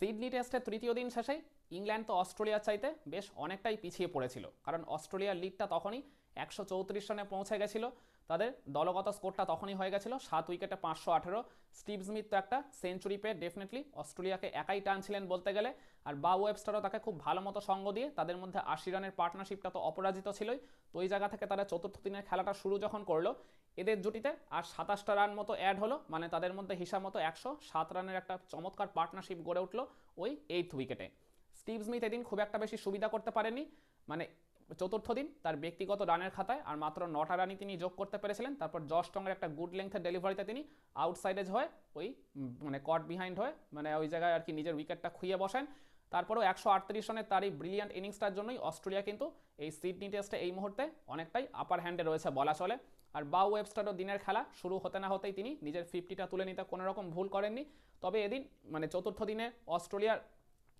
Sydney টেস্টের তৃতীয় দিন শেষে ইংল্যান্ড তো অস্ট্রেলিয়ার চাইতে বেশ অনেকটাই পিছিয়ে পড়েছিল। কারণ অস্ট্রেলিয়ার লিগটা তখনই একশো চৌত্রিশ রানে পৌঁছে গেছিল। তাদের দলগত স্কোরটা তখনই হয়ে গেছিল সাত উইকেটে পাঁচশো আঠেরো। স্টিভ স্মিথ তো একটা সেঞ্চুরি পেয়ে ডেফিনেটলি অস্ট্রেলিয়াকে একাই টানছিলেন বলতে গেলে। আর বা ওয়েবস্টারও তাকে খুব ভালো মতো সঙ্গ দিয়ে তাদের মধ্যে আশি রানের পার্টনারশিপটা তো অপরাজিত ছিলই। তো ওই জায়গা থেকে তারা চতুর্থ দিনের খেলাটা শুরু যখন করল, এদের জুটিতে আর সাতাশটা রান মতো অ্যাড হলো মানে তাদের মধ্যে হিসাব মতো একশো সাত রানের একটা চমৎকার পার্টনারশিপ গড়ে উঠল ওই এইথ উইকেটে স্টিভ স্মিথ এদিন খুব একটা বেশি সুবিধা করতে পারেনি মানে চতুর্থ দিন তার ব্যক্তিগত রানের খাতায় আর মাত্র নটা রানই তিনি যোগ করতে পেরেছিলেন। তারপর জশ টঙ্গের একটা গুড লেংথের ডেলিভারিতে তিনি আউটসাইডেজ হয়ে ওই মানে কট বিহাইন্ড হয়ে মানে ওই জায়গায় আর কি নিজের উইকেটটা খুইয়ে বসেন। তারপরেও একশো আটত্রিশ রানের তার এই ব্রিলিয়ান্ট ইনিংসটার জন্যই অস্ট্রেলিয়া কিন্তু এই সিডনি টেস্টে এই মুহূর্তে অনেকটাই আপার হ্যান্ডে রয়েছে বলা চলে। আর বা ওয়েবস্টারও দিনের খেলা, শুরু হতে না হতেই তিনি নিজের ফিফটিটা তুলে নিতে কোনো রকম ভুল করেননি। তবে এদিন মানে চতুর্থ দিনে অস্ট্রেলিয়ার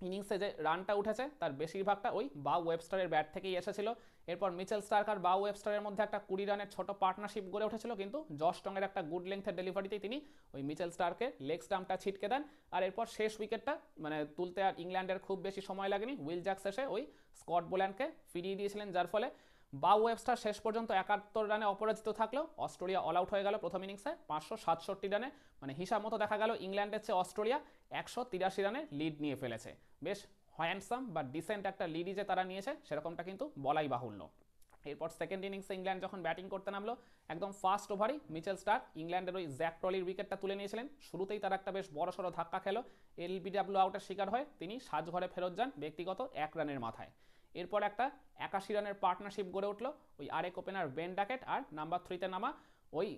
ইনিংসে যে রানটা উঠেছে, তার বেশিরভাগটা ওই বা ওয়েবস্টারের ব্যাট থেকেই এসেছিল। এরপর মিচেল স্টার্ক আর বা ওয়েবস্টারের মধ্যে একটা কুড়ি রানের ছোট পার্টনারশিপ গড়ে উঠেছিল, কিন্তু জশ টংয়ের একটা গুড লেংথের ডেলিভারিতেই তিনি ওই মিচেল স্টার্কে লেগ স্টাম্পটা ছিটকে দেন। আর এরপর শেষ উইকেটটা মানে তুলতে আর ইংল্যান্ডের খুব বেশি সময় লাগেনি, উইল জ্যাক্স এসে ওই স্কট বোল্যান্ডকে ফিরিয়ে দিয়েছিলেন, যার ফলে বা ওয়েবস্টার শেষ পর্যন্ত একাত্তর রানে অপরাজিত থাকলেও অস্ট্রেলিয়া অল আউট হয়ে গেল প্রথম ইনিংসে। পাঁচশো সাতষট্টি রানে মানে হিসাব মতো দেখা গেল ইংল্যান্ডের চেয়ে অস্ট্রেলিয়া একশো তিরাশি রানে লিড নিয়ে ফেলেছে। বেশ হ্যান্ডসাম বা ডিসেন্ট একটা লিডই যে তারা নিয়েছে, সেরকমটা কিন্তু বলাই বাহুল্য। এরপর সেকেন্ড ইনিংসে ইংল্যান্ড যখন ব্যাটিং করতে নামলো, একদম ফার্স্ট ওভারই মিচেল স্টার ইংল্যান্ডের ওই জ্যাক ট্রলির উইকেটটা তুলে নিয়েছিলেন। শুরুতেই তার একটা বেশ বড় সড়ো ধাক্কা খেলো। এলবিডাব্লিউ আউটের শিকার হয়ে তিনি সাজঘরে ফেরত যান ব্যক্তিগত এক রানের মাথায়। এরপর একটা একাশি রানের পার্টনারশিপ গড়ে উঠল ওই আরেক ওপেনার বেন ডাকেট আর নাম্বার থ্রিতে নামা ওই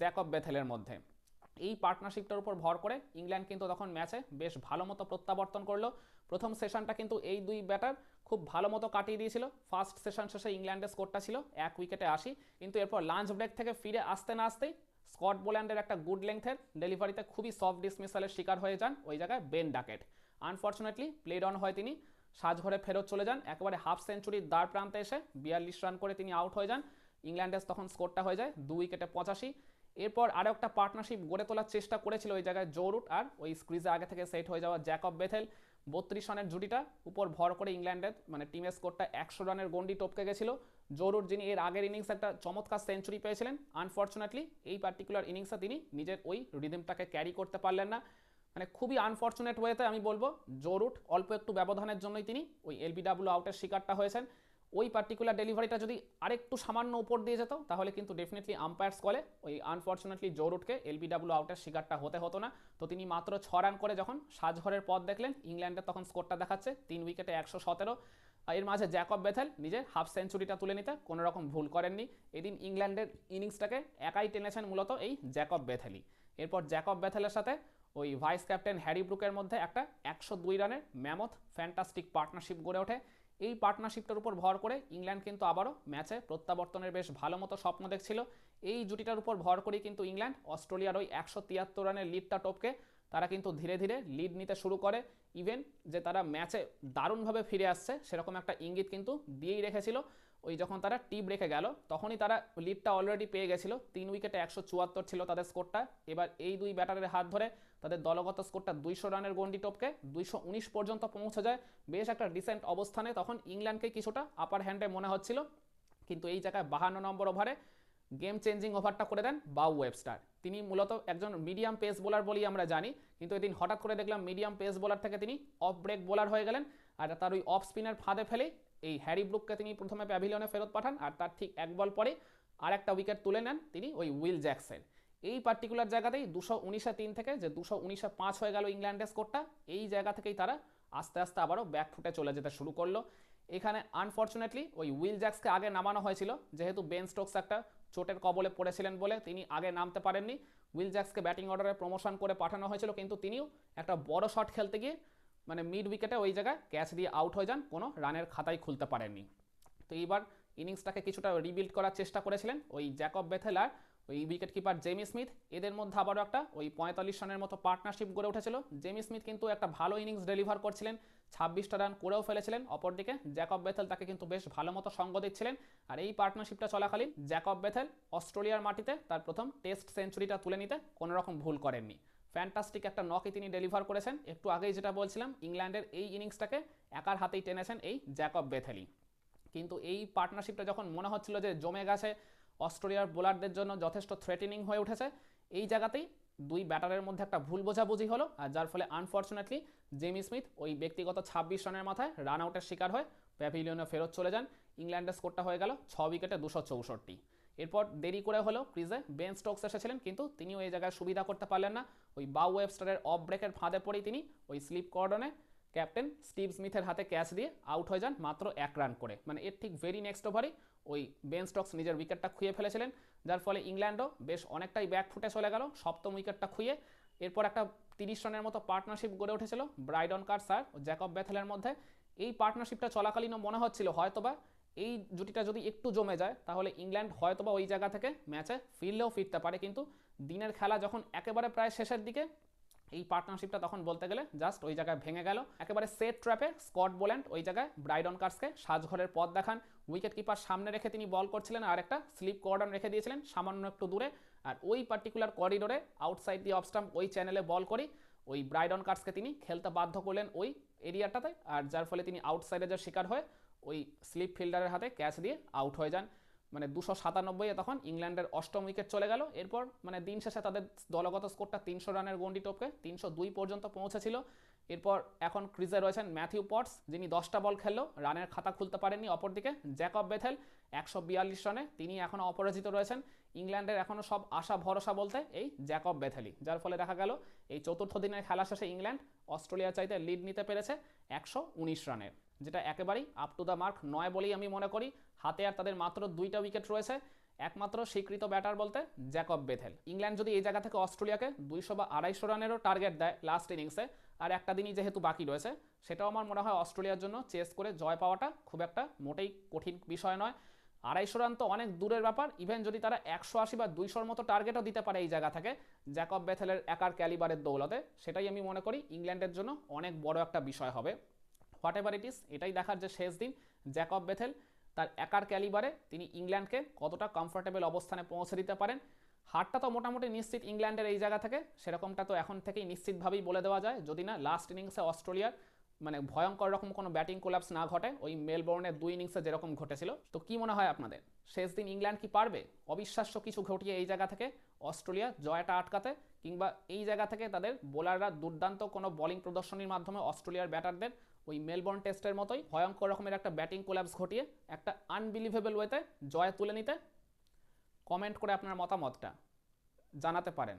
জ্যাকব বেথেলের মধ্যে। এই পার্টনারশিপটার উপর ভর করে ইংল্যান্ড কিন্তু তখন ম্যাচে বেশ ভালো মতো প্রত্যাবর্তন করল। প্রথম সেশনটা কিন্তু এই দুই ব্যাটার খুব ভালো মতো কাটিয়ে দিয়েছিল। ফার্স্ট সেশন শেষে ইংল্যান্ডের স্কোরটা ছিল এক উইকেটে আসি কিন্তু এরপর লাঞ্চ ব্রেক থেকে ফিরে আসতে না আসতেই স্কট বোল্যান্ডের একটা গুড লেংথের ডেলিভারিতে খুবই সফট ডিসমিসালের শিকার হয়ে যান ওই জায়গায় Ben Duckett unfortunately played on হয় তিনি। সাজঘরে ফেরত চলে যান। একেবারে হাফ সেঞ্চুরির দ্বার প্রান্তে এসে বিয়াল্লিশ রান করে তিনি আউট হয়ে যান। ইংল্যান্ডের তখন স্কোরটা হয়ে যায় দুই উইকেটে পঁচাশি। এরপর আরও একটা পার্টনারশিপ গড়ে তোলার চেষ্টা করেছিল ওই জায়গায় জোরুট আর ওই স্ক্রিজে আগে থেকে সেট হয়ে যাওয়া জ্যাকব বেথেল। বত্রিশ রানের জুটিটা উপর ভর করে ইংল্যান্ডের মানে টিমের স্কোরটা একশো রানের গন্ডি টপকে গেছিল। জোরুট যিনি এর আগের ইনিংসে একটা চমৎকার সেঞ্চুরি পেয়েছিলেন। আনফর্চুনেটলি এই পার্টিকুলার ইনিংসে তিনি নিজের ওই রিদিমটাকে ক্যারি করতে পারলেন না। মানে খুবই আনফর্চুনেট ওয়েতে আমি বলব জোরুট অল্প একটু ব্যবধানের জন্যই তিনি ওই এলবিডাব্লিউ আউটের শিকারটা হয়েছেন। ওই পার্টিকুলার ডেলিভারিটা যদি আরেকটু সামান্য উপর দিয়ে যেত, তাহলে কিন্তু ডেফিনেটলি আম্পায়ার্স কলে ওই আনফর্চুনেটলি জোরুটকে এলবিডাব্লিউ আউটের শিকারটা হতে হতো না। তো তিনি মাত্র ছ রান করে যখন সাজঘরের পথ দেখলেন, ইংল্যান্ডের তখন স্কোরটা দেখাচ্ছে তিন উইকেটে একশো সতেরো। এর মাঝে জ্যাকব বেথেল নিজের হাফ সেঞ্চুরিটা তুলে নিতে কোনো রকম ভুল করেননি। এদিন ইংল্যান্ডের ইনিংসটাকে একাই টেনেছেন মূলত এই জ্যাকব বেথেলই। এরপর জ্যাকব বেথেলের সাথে ওই ভাইস ক্যাপ্টেন হ্যারি ব্রুকের মধ্যে একটা একশো দুই রানের ম্যামথ ফ্যান্টাস্টিক পার্টনারশিপ গড়ে ওঠে। এই পার্টনারশিপটার উপর ভর করে ইংল্যান্ড কিন্তু আবারও ম্যাচে প্রত্যাবর্তনের বেশ ভালো মতো স্বপ্ন দেখছিল। এই জুটিটার উপর ভর করেই কিন্তু ইংল্যান্ড অস্ট্রেলিয়ার ওই একশো তিয়াত্তর রানের লিডটা টপকে তারা কিন্তু ধীরে ধীরে লিড নিতে শুরু করে। ইভেন যে তারা ম্যাচে দারুণভাবে ফিরে আসছে সেরকম একটা ইঙ্গিত কিন্তু দিয়েই রেখেছিল। ওই যখন তারা টিপ রেখে গেল, তখনই তারা লিডটা অলরেডি পেয়ে গেছিল। তিন উইকেটে একশো চুয়াত্তর ছিল তাদের স্কোরটা। এবার এই দুই ব্যাটারের হাত ধরে তাদের দলগত স্কোরটা দুইশো রানের গন্ডি টপকে দুইশো উনিশ পর্যন্ত পৌঁছে যায়। বেশ একটা ডিসেন্ট অবস্থানে তখন ইংল্যান্ডকে কিছুটা আপার হ্যান্ডে মনে হচ্ছিল। কিন্তু এই জায়গায় বাহান্ন নম্বর ওভারে গেম চেঞ্জিং ওভারটা করে দেন বাউ ওয়েবস্টার। তিনি মূলত একজন মিডিয়াম পেস বোলার বলেই আমরা জানি। কিন্তু এদিন হঠাৎ করে দেখলাম মিডিয়াম পেস বোলার থেকে তিনি অফ ব্রেক বোলার হয়ে গেলেন। আর তার ওই অফ স্পিনার ফাঁদে ফেলেই এই হ্যারি ব্রুককে তিনি প্রথমে প্যাভিলিয়নে ফেরত পাঠান। আর তার ঠিক এক বল পরে আর একটা উইকেট তুলে নেন তিনি ওই উইল জ্যাকসেন। এই পার্টিকুলার জায়গাতেই দুশো উনিশে তিন থেকে যে দুশো উনিশে পাঁচ হয়ে গেল ইংল্যান্ডের স্কোরটা এই জায়গা থেকেই তারা আস্তে আস্তে আবারও ব্যাক ফুটে চলে যেতে শুরু করল। এখানে আনফর্চুনেটলি ওই উইল জ্যাক্সকে আগে নামানো হয়েছিল, যেহেতু বেন স্টোকস একটা চোটের কবলে পড়েছিলেন বলে তিনি আগে নামতে পারেননি। উইল জ্যাক্সকে ব্যাটিং অর্ডারে প্রমোশন করে পাঠানো হয়েছিল, কিন্তু তিনিও একটা বড় শট খেলতে গিয়ে মানে মিড উইকেটে ওই জায়গায় ক্যাচ দিয়ে আউট হয়ে যান, কোনো রানের খাতাই খুলতে পারেননি। তো এইবার ইনিংসটাকে কিছুটা রিবিল্ড করার চেষ্টা করেছিলেন ওই জ্যাকব বেথেল আর ওই উইকেট কিপার জেমি স্মিথ এদের মধ্যে আবারও একটা ওই পঁয়তাল্লিশ রানের মতো পার্টনারশিপ গড়ে উঠেছিল। জেমি স্মিথ কিন্তু একটা ভালো ইনিংস ডেলিভার করছিলেন, ছাব্বিশটা রান করেও ফেলেছিলেন। অপরদিকে জ্যাকব বেথেল তাকে কিন্তু বেশ ভালো মতো সঙ্গ দিচ্ছিলেন। আর এই পার্টনারশিপটা চলাকালীন জ্যাকব বেথেল অস্ট্রেলিয়ার মাটিতে তার প্রথম টেস্ট সেঞ্চুরিটা তুলে নিতে কোনো রকম ভুল করেননি। ফ্যান্টাস্টিক একটা নকে তিনি ডেলিভার করেছেন। একটু আগেই যেটা বলছিলাম, ইংল্যান্ডের এই ইনিংসটাকে একার হাতেই টেনেছেন এই জ্যাকব বেথেলি কিন্তু এই পার্টনারশিপটা যখন মনে হচ্ছিল যে জমে গেছে অস্ট্রেলিয়ার বোলারদের জন্য যথেষ্ট থ্রেটেনিং হয়ে উঠেছে। এই জায়গাতেই দুই ব্যাটারের মধ্যে একটা ভুল বোঝাবুঝি হলো, আর যার ফলে আনফর্চুনেটলি জেমি স্মিথ ওই ব্যক্তিগত ছাব্বিশ রানের মাথায় রান আউটের শিকার হয়ে প্যাভিলিয়নে ফেরত চলে যান। ইংল্যান্ডের স্কোরটা হয়ে গেল ছ উইকেটে দুশো চৌষট্টি। এরপর দেরি করে হলো ক্রিজে বেন স্টোকস এসেছিলেন, কিন্তু তিনিও এই জায়গায় সুবিধা করতে পারলেন না। ওই বাউ ওয়েবস্টারের অফ ব্রেকের ফাঁদে পড়েই তিনি ওই স্লিপ কর্ডনে ক্যাপ্টেন স্টিভ স্মিথের হাতে ক্যাচ দিয়ে আউট হয়ে যান মাত্র এক রান করে। মানে এর ঠিক ভেরি নেক্সট ওভারই ওই বেন স্টকস নিজের উইকেটটা খুঁয়ে ফেলেছিলেন, যার ফলে ইংল্যান্ডও বেশ অনেকটাই ব্যাক ফুটে চলে গেল, সপ্তম উইকেটটা খুঁয়ে। এরপর একটা তিরিশ রানের মতো পার্টনারশিপ গড়ে উঠেছিল ব্রাইডন কার্স আর জ্যাকব ব্যাথেলের মধ্যে। এই পার্টনারশিপটা চলাকালীনও মনে হচ্ছিল হয়তোবা এই জুটিটা যদি একটু জমে যায়, তাহলে ইংল্যান্ড হয়তোবা ওই জায়গা থেকে ম্যাচে ফিরলেও ফিরতে পারে। কিন্তু দিনের খেলা যখন একেবারে প্রায় শেষের দিকে, এই পার্টনারশিপটা তখন বলতে গেলে জাস্ট ওই জায়গায় ভেঙে গেল। একেবারে সেট ট্র্যাপে স্কট বোল্যান্ড ওই জায়গায় ব্রাইডন কার্সকে সাজঘরের পথ দেখান। উইকেট কিপার সামনে রেখে তিনি বল করছিলেন আর একটা স্লিপ কর্ডন রেখে দিয়েছিলেন, সামান্য একটু দূরে। আর ওই পার্টিকুলার করিডোরে আউটসাইড দি অফস্টাম্প ওই চ্যানেলে বল করি। ওই ব্রাইডন কার্সকে তিনি খেলতে বাধ্য করলেন ওই এরিয়াটাতে আর যার ফলে তিনি আউটসাইডে যা শিকার হয়ে ওই স্লিপ ফিল্ডারের হাতে ক্যাচ দিয়ে আউট হয়ে যান। মানে দুশো সাতানব্বই তখন ইংল্যান্ডের অষ্টম উইকেট চলে গেল। এরপর মানে দিন শেষে তাদের দলগত স্কোরটা তিনশো রানের গন্ডি টপকে তিনশো দুই পর্যন্ত পৌঁছেছিল। এরপর এখন ক্রিজে রয়েছেন ম্যাথিউ পটস, যিনি দশটা বল খেললো, রানের খাতা খুলতে পারেননি অপরদিকে জ্যাকব বেথেল, একশো বিয়াল্লিশ রানে। তিনি এখনও অপরাজিত রয়েছেন। ইংল্যান্ডের এখনও সব আশা, ভরসা বলতে এই জ্যাকব বেথেলি, যার ফলে দেখা গেল এই চতুর্থ দিনের খেলা শেষে ইংল্যান্ড অস্ট্রেলিয়া চাইতে লিড নিতে পেরেছে একশো উনিশ রানের, যেটা একেবারেই আপ টু দ্য মার্ক নয় বলেই আমি মনে করি। হাতে আর তাদের মাত্র দুইটা উইকেট রয়েছে, একমাত্র স্বীকৃত ব্যাটার বলতে জ্যাকব বেথেল। ইংল্যান্ড যদি এই জায়গা থেকে অস্ট্রেলিয়াকে দুইশো বা আড়াইশো রানেরও টার্গেট দেয় লাস্ট ইনিংসে আর একটা দিনই যেহেতু বাকি রয়েছে, সেটাও আমার মনে হয় অস্ট্রেলিয়ার জন্য চেস করে জয় পাওয়াটা খুব একটা মোটেই কঠিন বিষয় নয়। আড়াইশো রান তো অনেক দূরের ব্যাপার। ইভেন যদি তারা একশো আশি বা দুইশোর মতো টার্গেটও দিতে পারে এই জায়গা থেকে জ্যাকব বেথেলের একার ক্যালিবারের দৌলতে, সেটাই আমি মনে করি ইংল্যান্ডের জন্য অনেক বড় একটা বিষয় হবে। হোয়াট এভার ইট ইস এটাই দেখার যে শেষ দিন জ্যাকব বেথেল তার একার ক্যালিবারে তিনি ইংল্যান্ডকে কতটা কমফোর্টেবল অবস্থানে পৌঁছে দিতে পারেন। হারটা তো মোটামুটি নিশ্চিত ইংল্যান্ডের এই জায়গা থেকে, সেরকমটা তো এখন থেকেই নিশ্চিতভাবেই বলে দেওয়া যায়। যদি না লাস্ট ইনিংসে অস্ট্রেলিয়ার মানে ভয়ঙ্কর রকম কোনো ব্যাটিং কোলাপস না ঘটে, ওই মেলবোর্নের দুই ইনিংসে যেরকম ঘটেছিল। তো কি মনে হয় আপনাদের? শেষ দিন ইংল্যান্ড কি পারবে? অবিশ্বাস্য কিছু ঘটিয়ে এই জায়গা থেকে অস্ট্রেলিয়া জয়টা আটকাতে, কিংবা এই জায়গা থেকে তাদের বোলাররা দুর্দান্ত কোনো বোলিং প্রদর্শনীর মাধ্যমে অস্ট্রেলিয়ার ব্যাটারদের ওই মেলবোর্ন টেস্টের মতোই ভয়ঙ্কর রকমের একটা ব্যাটিং কোলাপস ঘটিয়ে, একটা আনবিলিভেবল ওয়েতে জয় তুলে নিতে? কমেন্ট করে আপনার মতামতটা জানাতে পারেন।